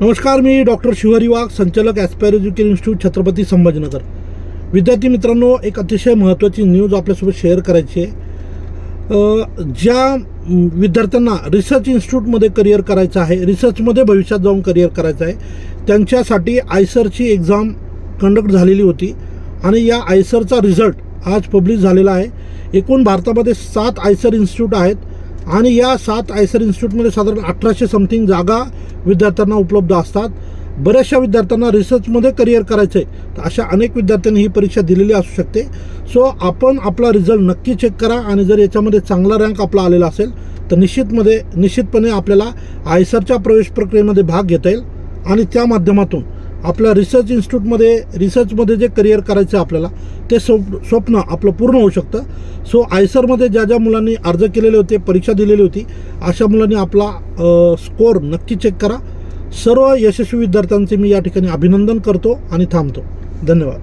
नमस्कार मी डॉक्टर शिवहरी वाघ संचालक Aspire Education Institute Chhatrapati Sambhajinagar. विद्यार्थी मित्रांनो एक अतिशय महत्त्वाची न्यूज आपल्यासोबत शेअर करायची आहे. ज्या विद्यार्थ्यांना रिसर्च इन्स्टिट्यूटमध्ये करिअर करायचं आहे रिसर्चमध्ये भविष्यात जाऊन करिअर करायचं आहे त्यांच्यासाठी आयसरची एक्झाम कंडक्ट झालेली होती आणि या आयसरचा रिझल्ट आज पब्लिश झालेला आहे. एकूण भारतामध्ये सात आयसर इन्स्टिट्यूट आहेत. आणि या सात आयसर इन्स्टिट्यूटमध्ये साधारण अठराशे समथिंग जागा विद्यार्थ्यांना उपलब्ध असतात. बऱ्याचशा विद्यार्थ्यांना रिसर्चमध्ये करिअर करायचं आहे तर अशा अनेक विद्यार्थ्यांनी ही परीक्षा दिलेली असू शकते. सो आपण आपला रिझल्ट नक्की चेक करा आणि जर याच्यामध्ये चांगला रँक आपला आलेला असेल तर निश्चितमध्ये निश्चितपणे आपल्याला आयसरच्या प्रवेश प्रक्रियेमध्ये भाग घेता येईल. आणि त्या माध्यमातून आपल्या रिसर्च इन्स्टिट्यूटमध्ये रिसर्चमध्ये जे करिअर करायचं आहे आपल्याला ते स्वप स्वप्न आपलं पूर्ण होऊ शकतं. सो आयसरमध्ये ज्या ज्या मुलांनी अर्ज केलेले होते परीक्षा दिलेली होती अशा मुलांनी आपला स्कोअर नक्की चेक करा. सर्व यशस्वी विद्यार्थ्यांचे मी या ठिकाणी अभिनंदन करतो आणि थांबतो. धन्यवाद.